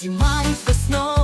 Зімаю весною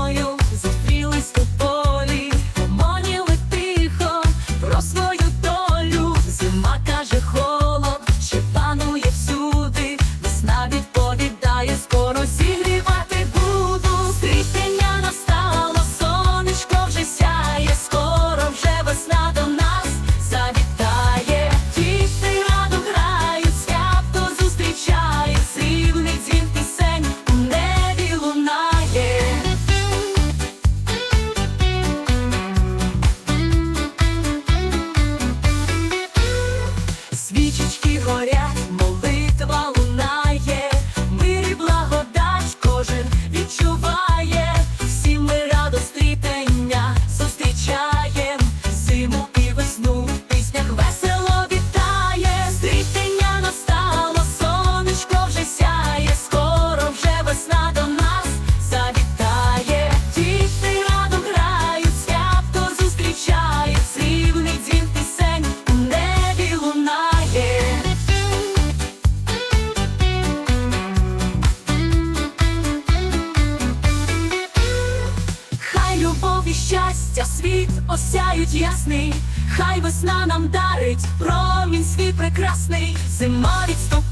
любов і щастя, світ осяють ясний, хай весна нам дарить промінь свій прекрасний, зима відступить.